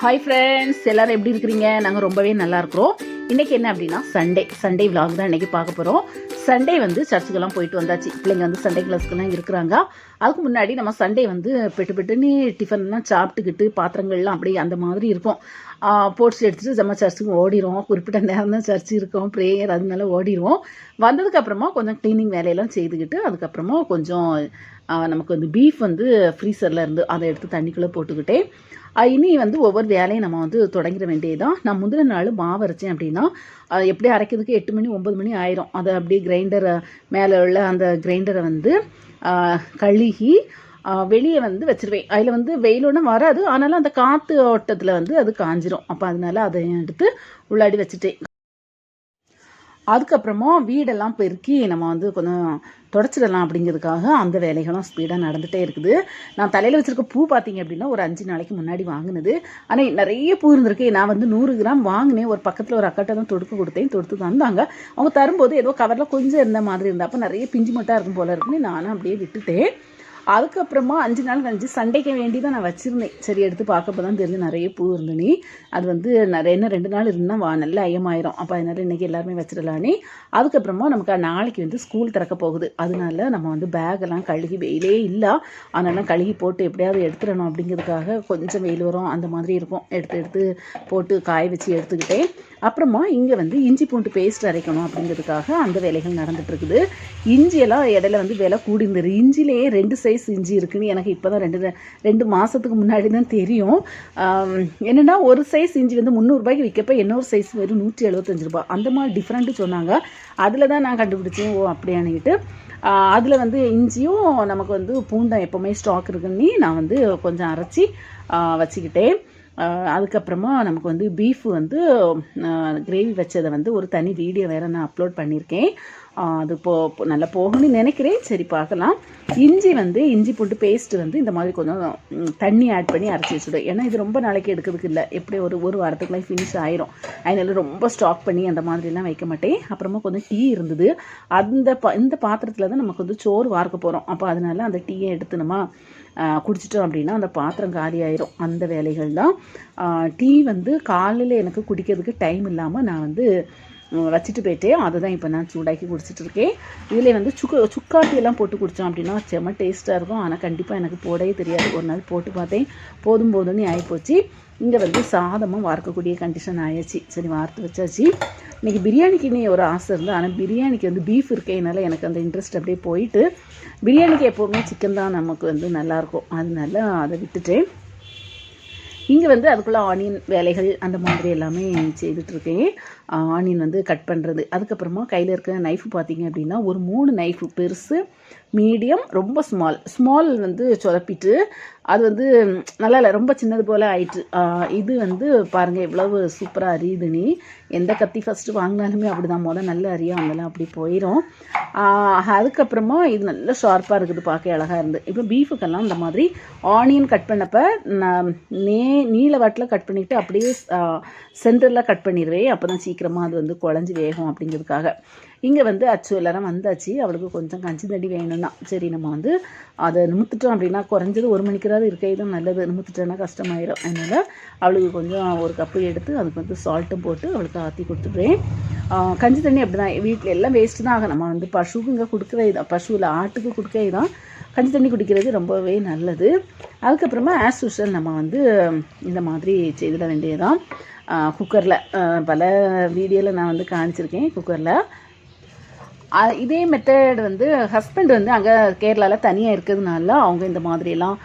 Hi friends எல்லோரும் எப்படி இருக்கிறீங்க? நாங்கள் ரொம்பவே நல்லா இருக்கிறோம். இன்றைக்கி என்ன அப்படின்னா சண்டே சண்டே விலாக் தான் இன்றைக்கி பார்க்க போகிறோம் சண்டே வந்து சர்ச்சுக்கெல்லாம் போயிட்டு வந்தாச்சு. பிள்ளைங்க வந்து சண்டே கிளாஸ்க்கெல்லாம் இருக்கிறாங்க. அதுக்கு முன்னாடி நம்ம சண்டே வந்து பெட்டு பெட்டுன்னு டிஃபன்லாம் சாப்பிட்டுக்கிட்டு பாத்திரங்கள்லாம் அப்படியே அந்த மாதிரி இருக்கும் போட்ஸ் எடுத்துகிட்டு நம்ம சர்ச்சுக்கு ஓடிடுவோம். குறிப்பிட்ட நேரம் தான் சர்ச்சு இருக்கும். ப்ரேயர் அதனால ஓடிடுவோம். வந்ததுக்கப்புறமா கொஞ்சம் க்ளீனிங் வேலையெல்லாம் செய்துக்கிட்டு அதுக்கப்புறமா கொஞ்சம் நமக்கு வந்து பீஃப் வந்து ஃப்ரீசரில் இருந்து அதை எடுத்து தண்ணிக்குள்ளே போட்டுக்கிட்டே இனி வந்து ஒவ்வொரு வேலையும் நம்ம வந்து தொடங்கிட வேண்டியதுதான். நான் முந்தின நாள் மாவு அரைச்சேன் அப்படின்னா எப்படி அரைக்கிறதுக்கு எட்டு மணி ஒம்பது மணி ஆயிரும். அதை அப்படியே கிரைண்டரை மேலே உள்ள அந்த கிரைண்டரை வந்து கழுகி வெளியே வந்து வச்சுருவேன். அதில் வந்து வெயில் ஒன்றும் வராது. ஆனாலும் அந்த காற்று ஓட்டத்தில் வந்து அது காஞ்சிரும். அப்போ அதனால அதை எடுத்து உள்ளாடி வச்சுட்டேன். அதுக்கப்புறமா வீடெல்லாம் பெருக்கி நம்ம வந்து கொஞ்சம் தொடச்சிடலாம் அப்படிங்கிறதுக்காக அந்த வேலைகளும் ஸ்பீடாக நடந்துகிட்டே இருக்குது. நான் தலையில் வச்சுருக்க பூ பார்த்தீங்க அப்படின்னா ஒரு அஞ்சு நாளைக்கு முன்னாடி வாங்கினது. ஆனால் நிறைய பூ இருந்திருக்கு. நான் வந்து நூறு கிராம் வாங்கினேன். ஒரு பக்கத்தில் ஒரு அக்கட்டை தான் தொடுக்க கொடுத்தேன். தொடுத்து தந்தாங்க. அவங்க தரும்போது ஏதோ கவரில் கொஞ்சம் இருந்த மாதிரி இருந்தால் அப்போ நிறைய பிஞ்சு மட்டும் இருக்கும் போல இருக்குன்னு நானும் அப்படியே விட்டுட்டேன். அதுக்கப்புறமா அஞ்சு நாள் கழிஞ்சு சண்டைக்கு வேண்டி தான் நான் வச்சுருந்தேன். சரி எடுத்து பார்க்கப்போ தான் தெரிஞ்சு நிறைய பூ இருந்துனி அது வந்து நிறைய இன்னும் ரெண்டு நாள் இருந்தால் வா நல்ல ஐயமாயிரும். அப்போ அதனால இன்றைக்கி எல்லாருமே வச்சிடலானே அதுக்கப்புறமா நமக்கு நாளைக்கு வந்து ஸ்கூல் திறக்க போகுது. அதனால நம்ம வந்து பேக்கெல்லாம் கழுகி வெயிலே இல்லை. அதனால கழுகி போட்டு எப்படியாவது எடுத்துடணும் அப்படிங்கிறதுக்காக கொஞ்சம் வெயில் வரும். அந்த மாதிரி இருக்கும். எடுத்து எடுத்து போட்டு காய வச்சு எடுத்துக்கிட்டேன். அப்புறமா இங்கே வந்து இஞ்சி பூண்டு பேஸ்ட் அரைக்கணும் அப்படிங்கிறதுக்காக அந்த வேலைகள் நடந்துகிட்ருக்குது இருக்குது. இஞ்சியெல்லாம் இடையில வந்து விலை கூடி இருந்தது இஞ்சிலேயே ரெண்டு சைஸ் இஞ்சி இருக்குன்னு எனக்கு இப்போ தான் ரெண்டு ரெண்டு மாதத்துக்கு முன்னாடி தான் தெரியும் என்னென்னா ஒரு சைஸ் இஞ்சி வந்து முந்நூறுபாய்க்கு விற்கப்ப இன்னொரு சைஸ் வெறும் நூற்றி எழுபத்தஞ்சு ரூபாய் அந்த மாதிரி டிஃப்ரெண்ட்டு சொன்னாங்க. அதில் தான் நான் கண்டுபிடிச்சேன். ஓ அப்படியானுக்கிட்டு அதில் வந்து இஞ்சியும் நமக்கு வந்து பூண்டை எப்போவுமே ஸ்டாக் இருக்குன்னு நான் வந்து கொஞ்சம் அரைச்சி வச்சுக்கிட்டேன். அதுக்கப்புறமா நமக்கு வந்து பீஃப் வந்து கிரேவி வச்சதை வந்து ஒரு தனி வீடியோ வேறு நான் அப்லோட் பண்ணியிருக்கேன். அது போ நல்லா போகணும்னு நினைக்கிறேன். சரி பார்க்கலாம். இஞ்சி வந்து இஞ்சி பூண்டு பேஸ்ட் வந்து இந்த மாதிரி கொஞ்சம் தண்ணி ஆட் பண்ணி அரைச்சி வச்சுடும் ஏன்னா இது ரொம்ப நாளைக்கு எடுக்கிறதுக்கு இல்லை. எப்படி ஒரு ஒரு வாரத்துக்குலாம் ஃபினிஷ் ஆயிரும். அதனால ரொம்ப ஸ்டாக் பண்ணி அந்த மாதிரிலாம் வைக்க மாட்டேன். அப்புறமா கொஞ்சம் டீ இருந்தது. அந்த ப இந்த பாத்திரத்தில் தான் நமக்கு வந்து சோறு வார்க்க போகிறோம் அப்போ அதனால அந்த டீயை எடுத்துனோமா குடிச்சிட்டோம் அப்படின்னா அந்த பாத்திரம் காலி ஆயிரும். அந்த வேலைகள் தான். டீ வந்து காலையில் எனக்கு குடிக்கிறதுக்கு டைம் இல்லாமல் நான் வந்து வச்சுட்டு போயிட்டேன் அதை தான் இப்போ நான் சூடாக்கி குடிச்சிட்டு இருக்கேன் இதில் வந்து சுக்கு சுக்காட்டி எல்லாம் போட்டு குடித்தோம் அப்படின்னா செம்ம டேஸ்ட்டாக இருக்கும். ஆனால் கண்டிப்பாக எனக்கு போடவே தெரியாது. ஒரு நாள் போட்டு பார்த்தேன். போதும் போதும்னு ஆகிப்போச்சு இங்கே வந்து சாதமும் வார்க்கக்கூடிய கண்டிஷன் ஆயிடுச்சு. சரி வார்த்து வச்சாச்சு. இன்றைக்கி பிரியாணிக்கு நீ ஒரு ஆசை இருந்தது ஆனால் பிரியாணிக்கு வந்து பீஃப் இருக்கேனால எனக்கு அந்த இன்ட்ரெஸ்ட் அப்படியே போயிட்டு பிரியாணிக்கு எப்போவுமே சிக்கன் தான் நமக்கு வந்து நல்லாயிருக்கும் அதனால அதை விட்டுட்டேன். இங்கே வந்து அதுக்குள்ளே ஆனியன் வேலைகள் அந்த மாதிரி எல்லாமே செய்துட்ருக்கேன் ஆனியன் வந்து கட் பண்ணுறது அதுக்கப்புறமா கையில் இருக்கிற நைஃப் பார்த்தீங்க அப்படின்னா ஒரு மூணு நைஃபு பெருசு மீடியம் ரொம்ப ஸ்மால் ஸ்மால் வந்து சொதப்பிட்டு அது வந்து நல்லா இல்லை ரொம்ப சின்னது போல் ஆயிட்டு. இது வந்து பாருங்கள் எவ்வளவு சூப்பராக அரியுதுன்னு எந்த கத்தி ஃபஸ்ட்டு வாங்கினாலுமே அப்படி தான் முதல் நல்லா அறியும் அதெல்லாம் அப்படி போயிடும் அதுக்கப்புறமா இது நல்ல ஷார்ப்பாக இருக்குது பார்க்க அழகாக இருந்து. இப்போ பீஃபுக்கெல்லாம் இந்த மாதிரி ஆனியன் கட் பண்ணப்போ நான் நே நீல வாட்டில் கட் பண்ணிவிட்டு அப்படியே சென்டரில் கட் பண்ணிடுவேன் அப்போ தான் சீக்கிரமாக அது வந்து குழஞ்சி வேகும் அப்படிங்கிறதுக்காக. இங்கே வந்து அச்சு எல்லாரும் வந்தாச்சு. அவளுக்கு கொஞ்சம் கஞ்சி தண்ணி வேணும்னா. சரி நம்ம வந்து அதை நிமித்துட்டோம் அப்படின்னா குறைஞ்சது ஒரு மணிக்கிறாவது இருக்கே தான் நல்லது. நிமித்துட்டோன்னா கஷ்டமாயிடும் அதனால் அவளுக்கு கொஞ்சம் ஒரு கப்பு எடுத்து அதுக்கு வந்து சால்ட்டும் போட்டு அவளுக்கு ஆற்றி கொடுத்துட்றேன். கஞ்சி தண்ணி அப்படி தான் வீட்டில் எல்லாம் வேஸ்ட்டு தான். ஆகும் நம்ம வந்து பசுக்குங்க கொடுக்குறது தான் பசுவில் ஆட்டுக்கு கொடுக்கவே தான் கஞ்சி தண்ணி குடிக்கிறது ரொம்பவே நல்லது. அதுக்கப்புறமா ஆஸ் யூஷுவல் நம்ம வந்து இந்த மாதிரி செய்திட வேண்டியதான் குக்கரில் பல வீடியோவில் நான் வந்து காமிச்சிருக்கேன் குக்கரில் இதே மெத்தட் வந்து ஹஸ்பண்ட் வந்து அங்கே கேரளாவில் தனியாக இருக்கிறதுனால அவங்க இந்த மாதிரியெல்லாம்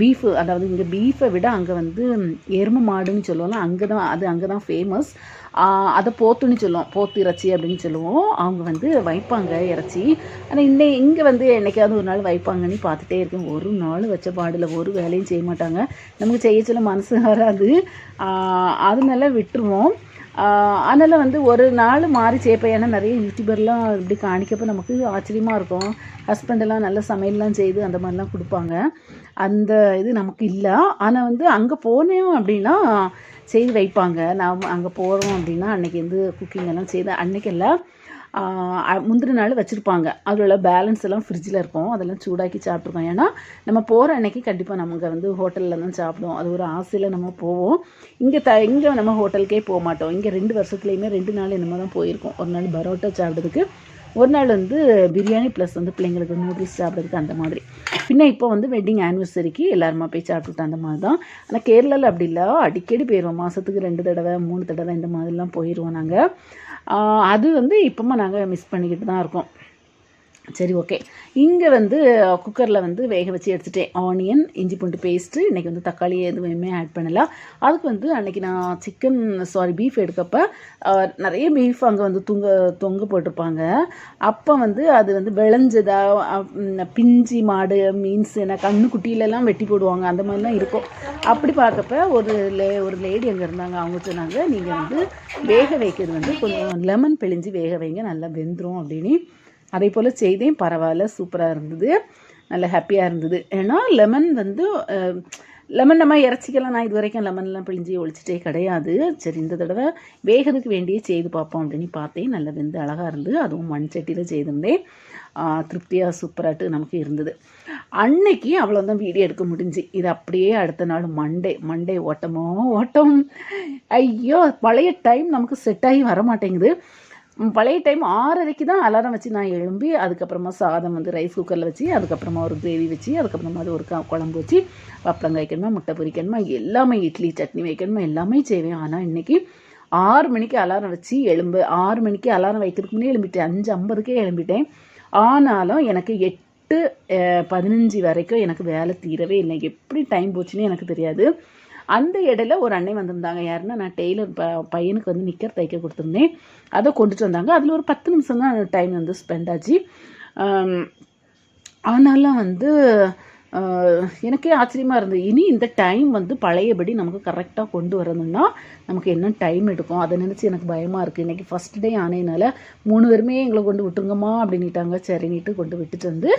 பீஃபு அதாவது இங்கே பீஃபை விட அங்கே வந்து எருமை மாடுன்னு சொல்லுவோம்ல அங்கே தான் அது அங்கே தான் ஃபேமஸ் அதை போத்துன்னு சொல்லுவோம் போத்து இறைச்சி அப்படின்னு சொல்லுவோம். அவங்க வந்து வைப்பாங்க இறைச்சி. ஆனால் இன்னை இங்கே வந்து என்னைக்காவது ஒரு நாள் வைப்பாங்கன்னு பார்த்துட்டே இருக்கேன். ஒரு நாள் வச்ச பாடில் ஒரு வேலையும் செய்ய மாட்டாங்க. நமக்கு செய்ய சொல்ல மனசு வராது. அதனால விட்டுருவோம். அதனால் வந்து ஒரு நாள் மாறி சேர்ப்பேன் ஏன்னா நிறைய யூடியூபர்லாம் இப்படி காணிக்கப்போ நமக்கு ஆச்சரியமாக இருக்கும். ஹஸ்பண்டெல்லாம் நல்ல சமையல்லாம் செய்து அந்த மாதிரிலாம் கொடுப்பாங்க. அந்த இது நமக்கு இல்லை. ஆனால் வந்து அங்கே போனோம் அப்படின்னா செய்து வைப்பாங்க. நாம் அங்கே போகிறோம் அப்படின்னா அன்றைக்கி வந்து குக்கிங் எல்லாம் செய்து அன்றைக்கெல்லாம் முந்தின நாள் வச்சுருப்பாங்க. அதில் பேலன்ஸ் எல்லாம் ஃப்ரிட்ஜில் இருக்கும். அதெல்லாம் சூடாக்கி சாப்பிட்ருக்கோம் ஏன்னா நம்ம போகிற அன்னைக்கு கண்டிப்பாக நமக்கு வந்து ஹோட்டலில் தான் சாப்பிடுவோம். அது ஒரு ஆசையில் நம்ம போவோம். இங்கே த இங்கே நம்ம ஹோட்டலுக்கே போக மாட்டோம். இங்கே ரெண்டு வருஷத்துலேயுமே ரெண்டு நாள் என்னமோ தான் போயிருக்கோம். ஒரு நாள் பரோட்டா சாப்பிட்றதுக்கு. ஒரு நாள் வந்து பிரியாணி ப்ளஸ் வந்து பிள்ளைங்களுக்கு நூடுல்ஸ் சாப்பிட்றதுக்கு அந்த மாதிரி. பின்ன இப்போ வந்து வெட்டிங் ஆனிவர்சரிக்கு எல்லாருமா போய் சாப்பிட்டுட்டு அந்த மாதிரி தான் ஆனால் கேரளாவில் அப்படி இல்லை. அடிக்கடி போயிடுவோம் மாதத்துக்கு ரெண்டு தடவை மூணு தடவை இந்த மாதிரிலாம் போயிடுவோம் நாங்கள் அது வந்து இப்போமா நாங்கள் மிஸ் பண்ணிக்கிட்டு தான் இருக்கோம். சரி ஓகே இங்கே வந்து குக்கரில் வந்து வேக வச்சு எடுத்துட்டேன். ஆனியன் இஞ்சி பூண்டு பேஸ்ட்டு இன்றைக்கி வந்து தக்காளி எதுவுமே ஆட் பண்ணலாம் அதுக்கு வந்து அன்றைக்கி நான் சிக்கன் சாரி பீஃப் எடுக்கப்போ நிறைய பீஃப் அங்கே வந்து தொங்க தொங்க போட்டிருப்பாங்க. அப்போ வந்து அது வந்து விளைஞ்சதா பிஞ்சி மாடு மீன்ஸ் என்ன கண்ணு குட்டியிலலாம் வெட்டி போடுவாங்க. அந்த மாதிரிலாம் இருக்கும். அப்படி பார்க்கப்ப ஒரு லே ஒரு லேடி அங்கே இருந்தாங்க. அவங்க சொன்னாங்க நீங்கள் வந்து வேக வைக்கிறது வந்து கொஞ்சம் லெமன் பிழிஞ்சு வேக வைங்க. நல்லா வெந்துடும் அப்படின்னு. அதே போல் செய்தேன். பரவாயில்ல சூப்பராக இருந்தது. நல்ல ஹாப்பியாக இருந்தது. ஏன்னா லெமன் வந்து லெமன் நம்ம இறச்சிக்கலாம் நான் இது வரைக்கும் லெமன்லாம் பிழிஞ்சு ஒழிச்சிட்டே கிடையாது. சரி இந்த தடவை வேகத்துக்கு வேண்டியே செய்து பார்ப்போம் அப்படின்னு பார்த்தேன். நல்ல வெந்து அழகாக இருந்து அதுவும் மண் சட்டியில் செய்திருந்தேன். திருப்தியாக சூப்பராட்டு நமக்கு இருந்தது. அன்னைக்கு அவ்வளோதான் வீடியோ எடுக்க முடிஞ்சு. இது அப்படியே அடுத்த நாள் மண்டே மண்டே ஓட்டமோ ஓட்டம். ஐயோ பழைய டைம் நமக்கு செட் ஆகி வர மாட்டேங்குது பழைய டைம் ஆறரைக்கு தான் அலாரம் வச்சு நான் எழும்பி அதுக்கப்புறமா சாதம் வந்து ரைஸ் குக்கரில் வச்சு அதுக்கப்புறமா ஒரு கிரேவி வச்சு அதுக்கப்புறமா அது ஒரு குழம்பு வச்சு பப்பளங்க வைக்கணுமா முட்டை பொரிக்கணுமா எல்லாமே இட்லி சட்னி வைக்கணுமா எல்லாமே செய்வேன். ஆனால் இன்றைக்கி ஆறு மணிக்கு அலாரம் வச்சு எழும்பு ஆறு மணிக்கு அலாரம் வைக்கிறதுக்கு முன்னே எழும்பிட்டேன். அஞ்சு ஐம்பதுக்கே எழும்பிட்டேன். ஆனாலும் எனக்கு எட்டு பதினஞ்சு வரைக்கும் எனக்கு வேலை தீரவே இல்லை. எப்படி டைம் போச்சுன்னு எனக்கு தெரியாது. அந்த இடையில ஒரு அன்னை வந்திருந்தாங்க. யாருன்னா நான் டெய்லர் ப பையனுக்கு வந்து நிக்கர் தைக்க கொடுத்துருந்தேன். அதை கொண்டுட்டு வந்தாங்க. அதில் ஒரு பத்து நிமிஷம் தான் டைம் வந்து ஸ்பெண்ட் ஆச்சு. ஆனாலும் வந்து எனக்கே ஆச்சரியமாக இருந்தது. இனி இந்த டைம் வந்து பழையபடி நமக்கு கரெக்டாக கொண்டு வரணும்னா நமக்கு என்ன டைம் எடுக்கும்? அதை நினச்சி எனக்கு பயமாக இருக்குது இன்றைக்கி ஃபஸ்ட் டே ஆனதுனால மூணு பேருமே எங்களை கொண்டு விட்டுருங்கம்மா அப்படின்ட்டாங்க சரின்னுட்டு கொண்டு விட்டுட்டு வந்து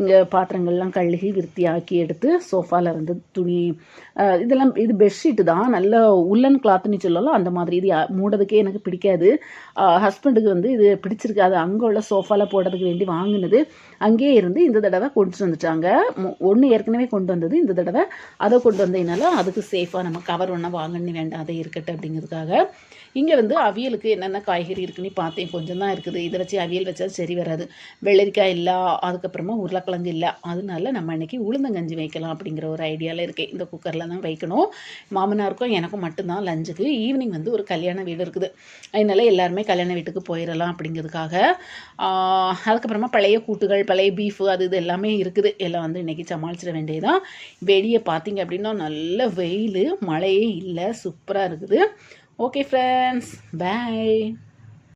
இங்கே பாத்திரங்கள்லாம் கழுகி விருத்தியாக்கி எடுத்து சோஃபாவில் இருந்து துணி இதெல்லாம் இது பெட்ஷீட்டு தான். நல்ல உள்ளன் கிளாத்துன்னு சொல்லலாம். அந்த மாதிரி இது மூடதுக்கே எனக்கு பிடிக்காது. ஹஸ்பண்டுக்கு வந்து இது பிடிச்சிருக்கு அது அங்கே உள்ள சோஃபாவில் போடுறதுக்கு வேண்டி வாங்கினது. அங்கேயே இருந்து இந்த தடவை கொண்டுட்டு வந்துட்டாங்க. ஒன்று ஏற்கனவே கொண்டு வந்தது. இந்த தடவை அதை கொண்டு வந்ததுனால அதுக்கு சேஃபாக நம்ம கவர் ஒன்றா வாங்கன்னு வேண்டாம். அதை இருக்கட்டும் அப்படிங்கிறதுக்காக. இங்கே வந்து அவியலுக்கு என்னென்ன காய்கறி இருக்குன்னு பார்த்தேன். கொஞ்சம் தான் இருக்குது. இதை வச்சு அவியல் வச்சா சரி வராது. வெள்ளரிக்காய் இல்லை அதுக்கப்புறமா உருளைக்கிழங்கு இல்லை. அதனால நம்ம அன்றைக்கி உளுந்தங்கஞ்சி வைக்கலாம் அப்படிங்கிற ஒரு ஐடியாவில் இருக்கேன் இந்த குக்கரில் தான் வைக்கணும். மாமனாருக்கும் எனக்கும் மட்டும்தான் லஞ்சுக்கு ஈவினிங் வந்து ஒரு கல்யாண வீடு இருக்குது. அதனால எல்லாருமே கல்யாண வீட்டுக்கு போயிடலாம் அப்படிங்கிறதுக்காக அதுக்கப்புறமா பழைய கூட்டுகள் பழைய பீஃபு அது இது எல்லாமே இருக்குது. எல்லாம் வந்து இன்றைக்கி சமாளிச்சிட வேண்டியதுதான். வெளியே பார்த்தீங்க அப்படின்னா நல்ல வெயில் மழையே இல்லை. சூப்பராக இருக்குது. Okay friends by